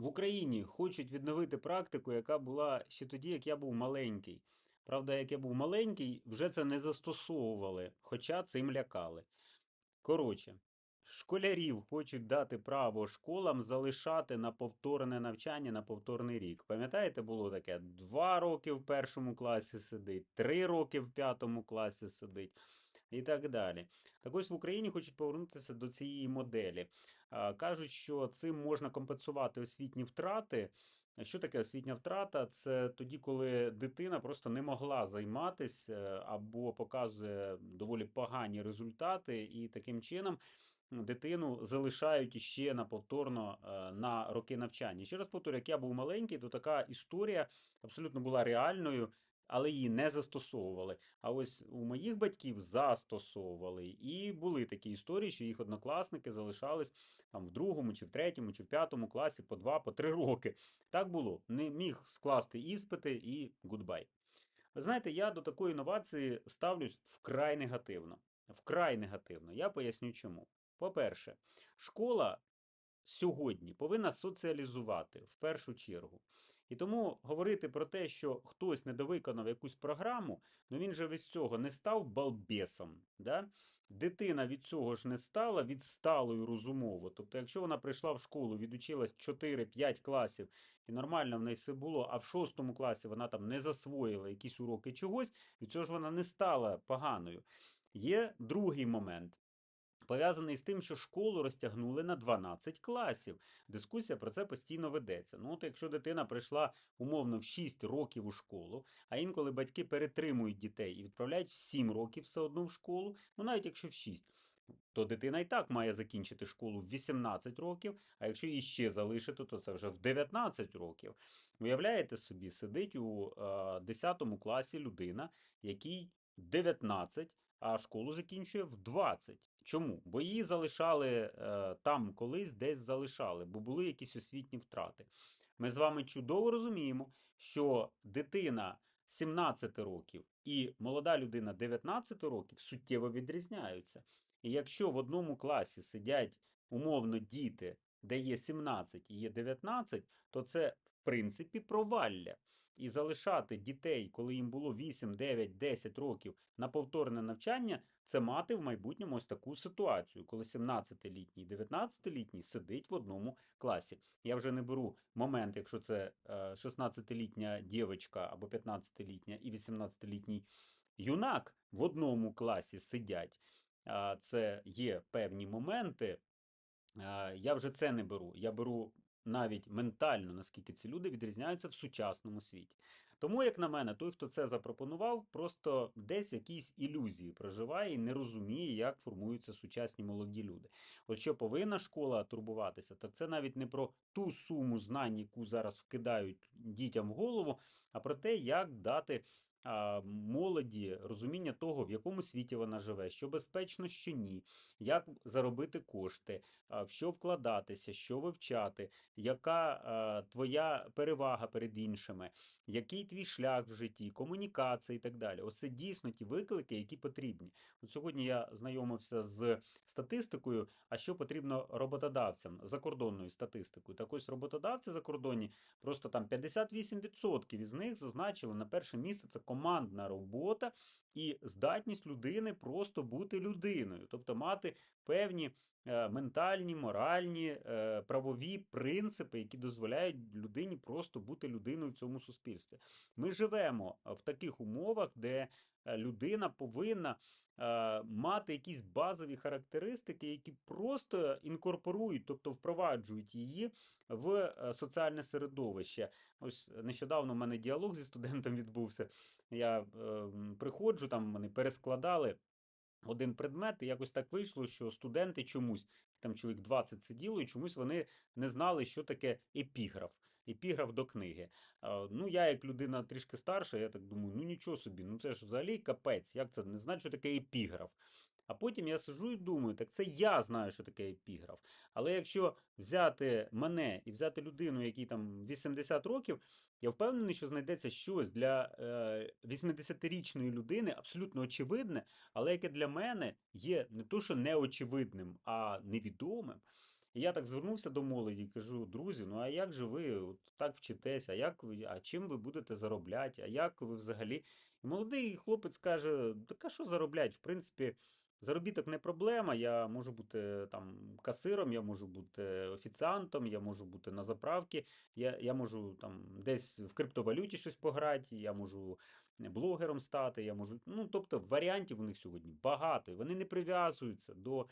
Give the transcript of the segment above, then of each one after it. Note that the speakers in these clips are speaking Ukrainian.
В Україні хочуть відновити практику, яка була ще тоді, як я був маленький. Правда, як я був маленький, вже це не застосовували, хоча цим лякали. Коротше, школярів хочуть дати право школам залишати на повторне навчання на повторний рік. Пам'ятаєте, було таке: два роки в першому класі сидить, три роки в п'ятому класі сидить. І так далі. Так ось в Україні хочуть повернутися до цієї моделі. Кажуть, що цим можна компенсувати освітні втрати. Що таке освітня втрата? Це тоді, коли дитина просто не могла займатися або показує доволі погані результати, і таким чином дитину залишають іще на повторно е, на роки навчання. Ще раз повторю, як я був маленький, то така історія абсолютно була реальною. Але її не застосовували. А ось у моїх батьків застосовували. І були такі історії, що їх однокласники залишались там в другому, чи в третьому, чи в п'ятому класі по два, по три роки. Так було. Не міг скласти іспити і гудбай. Ви знаєте, я до такої інновації ставлюсь вкрай негативно. Вкрай негативно. Я поясню чому. По-перше, школа сьогодні повинна соціалізувати в першу чергу. І тому говорити про те, що хтось недовиконав якусь програму, ну він же від цього не став балбесом. Да? Дитина від цього ж не стала відсталою розумово. Тобто, якщо вона прийшла в школу, відучилась 4-5 класів, і нормально в неї все було, а в шостому класі вона там не засвоїла якісь уроки чогось, від цього ж вона не стала поганою. Є другий момент. Пов'язаний з тим, що школу розтягнули на 12 класів. Дискусія про це постійно ведеться. Ну, от якщо дитина прийшла умовно в 6 років у школу, а інколи батьки перетримують дітей і відправляють в 7 років все одно в школу, ну навіть якщо в 6, то дитина і так має закінчити школу в 18 років, а якщо її ще залишити, то це вже в 19 років. Уявляєте собі, сидить у е, 10 класі людина, якій 19, а школу закінчує в 20. Чому? Бо її залишали е, там колись, десь залишали, бо були якісь освітні втрати. Ми з вами чудово розуміємо, що дитина 17 років і молода людина 19 років суттєво відрізняються. І якщо в одному класі сидять умовно діти, де є 17 і є 19, то це в принципі провалля. І залишати дітей, коли їм було 8, 9, 10 років на повторне навчання, це мати в майбутньому ось таку ситуацію, коли 17-літній 19-літній сидить в одному класі. Я вже не беру момент, якщо це е, 16-літня дівчинка або 15-літня і 18-літній юнак в одному класі сидять. Це є певні моменти. Я вже це не беру. Я беру навіть ментально, наскільки ці люди відрізняються в сучасному світі. Тому, як на мене, той, хто це запропонував, просто десь якісь ілюзії проживає і не розуміє, як формуються сучасні молоді люди. От що повинна школа турбуватися, так це навіть не про ту суму знань, яку зараз вкидають дітям в голову, а про те, як дати молоді розуміння того, в якому світі вона живе, що безпечно, що ні, як заробити кошти, в що вкладатися, що вивчати, яка твоя перевага перед іншими, який твій шлях в житті, комунікація і так далі. Ось це дійсно ті виклики, які потрібні. От сьогодні я знайомився з статистикою, а що потрібно роботодавцям закордонною статистикою. Так ось роботодавці закордонні просто там 58% із них зазначили на перше місце це командна робота і здатність людини просто бути людиною, тобто мати певні е, ментальні, моральні, е, правові принципи, які дозволяють людині просто бути людиною в цьому суспільстві. Ми живемо в таких умовах, де е, людина повинна е, мати якісь базові характеристики, які просто інкорпорують, тобто впроваджують її в е, соціальне середовище. Ось нещодавно в мене діалог зі студентом відбувся. Я е, м, там вони перескладали один предмет, і якось так вийшло, що студенти чомусь, там чоловік 20 сиділо, і чомусь вони не знали, що таке епіграф. Епіграф до книги. Ну, я, як людина трішки старша, я так думаю, ну нічого собі, ну це ж взагалі капець, як це не знати, що таке епіграф. А потім я сижу і думаю, так це я знаю, що таке епіграф. Але якщо взяти мене і взяти людину, якій там 80 років, я впевнений, що знайдеться щось для е, 80-річної людини абсолютно очевидне, але яке для мене є не то, що неочевидним, а невідомим. І я так звернувся до молоді і кажу: друзі, ну а як же ви от так вчитесь? А як ви, а чим ви будете заробляти? А як ви взагалі? І молодий хлопець каже: так а що заробляти? В принципі, заробіток не проблема. Я можу бути там касиром, я можу бути офіціантом, я можу бути на заправці, я, я можу там десь в криптовалюті щось пограти, я можу блогером стати, я можу. Ну, тобто варіантів у них сьогодні багато, і вони не прив'язуються до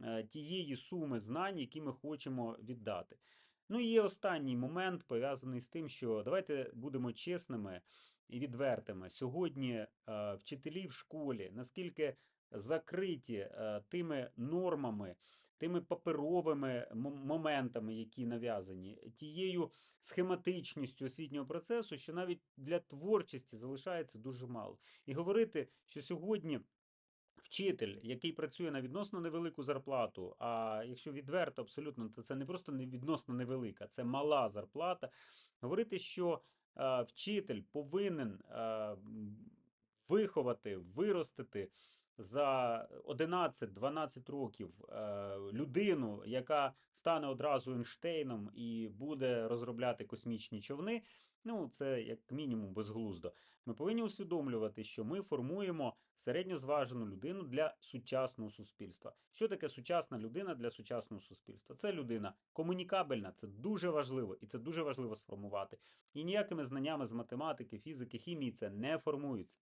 е, тієї суми знань, які ми хочемо віддати. Ну і є останній момент пов'язаний з тим, що давайте будемо чесними і відвертими. Сьогодні е, вчителі в школі наскільки закриті е, тими нормами, тими паперовими моментами, які нав'язані, тією схематичністю освітнього процесу, що навіть для творчості залишається дуже мало. І говорити, що сьогодні. Вчитель, який працює на відносно невелику зарплату, а якщо відверто абсолютно, то це не просто відносно невелика, це мала зарплата. Говорити, що е, вчитель повинен е, виховати, виростити за 11-12 років е, людину, яка стане одразу Ейнштейном і буде розробляти космічні човни. Ну, це як мінімум безглуздо. Ми повинні усвідомлювати, що ми формуємо середньозважену людину для сучасного суспільства. Що таке сучасна людина для сучасного суспільства? Це людина комунікабельна, це дуже важливо, і це дуже важливо сформувати. І ніякими знаннями з математики, фізики, хімії це не формується.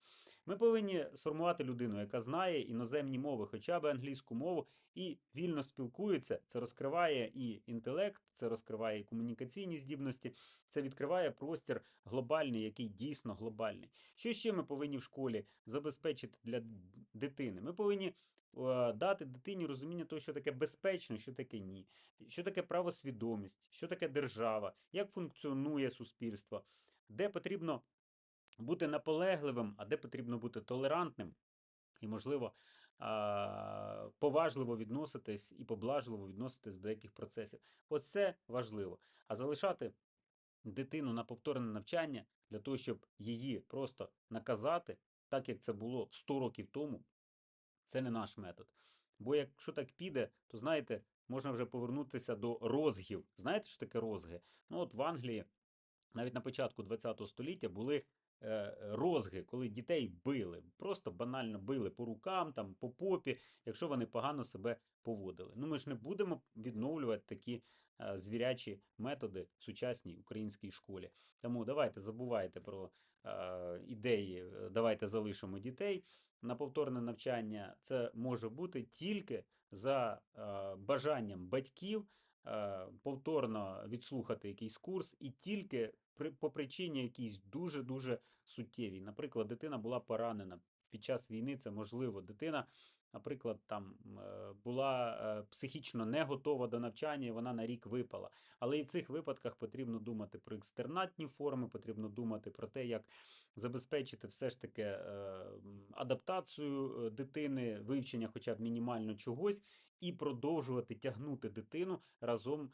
Ми повинні сформувати людину, яка знає іноземні мови, хоча б англійську мову, і вільно спілкується. Це розкриває і інтелект, це розкриває і комунікаційні здібності, це відкриває простір глобальний, який дійсно глобальний. Що ще ми повинні в школі забезпечити для дитини? Ми повинні е, дати дитині розуміння того, що таке безпечно, що таке ні, що таке правосвідомість, що таке держава, як функціонує суспільство, де потрібно бути наполегливим, а де потрібно бути толерантним. І, можливо, поважливо відноситись і поблажливо відноситись до деяких процесів. Ось це важливо. А залишати дитину на повторне навчання для того, щоб її просто наказати, так як це було 100 років тому, це не наш метод. Бо якщо так піде, то знаєте, можна вже повернутися до розгів. Знаєте, що таке розги? Ну, от в Англії навіть на початку ХХ століття були розги, коли дітей били. Просто банально били по рукам, там, по попі, якщо вони погано себе поводили. Ну, ми ж не будемо відновлювати такі е, звірячі методи в сучасній українській школі. Тому давайте забувайте про е, ідеї, е, давайте залишимо дітей. На повторне навчання це може бути тільки за е, бажанням батьків е, повторно відслухати якийсь курс, і тільки при, по причині якійсь дуже-дуже суттєвій. Наприклад, дитина була поранена під час війни, це можливо. Дитина, наприклад, там е, була е, психічно не готова до навчання, і вона на рік випала. Але і в цих випадках потрібно думати про екстернатні форми, потрібно думати про те, як забезпечити все ж таки е, адаптацію дитини, вивчення хоча б мінімально чогось, і продовжувати тягнути дитину разом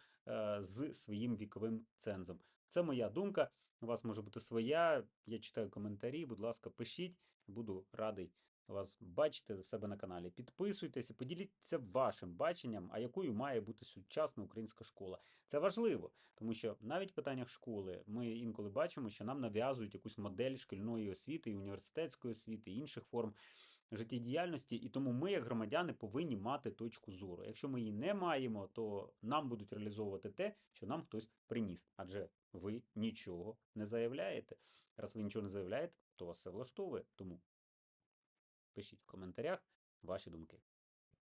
з своїм віковим цензом. Це моя думка. У вас може бути своя. Я читаю коментарі. Будь ласка, пишіть. Буду радий вас бачити в себе на каналі. Підписуйтесь і поділіться вашим баченням, а якою має бути сучасна українська школа. Це важливо, тому що навіть в питаннях школи ми інколи бачимо, що нам нав'язують якусь модель шкільної освіти, і університетської освіти, і інших форм життєдіяльності, і тому ми, як громадяни, повинні мати точку зору. Якщо ми її не маємо, то нам будуть реалізовувати те, що нам хтось приніс. Адже ви нічого не заявляєте. Раз ви нічого не заявляєте, то вас все влаштовує. Тому пишіть в коментарях ваші думки.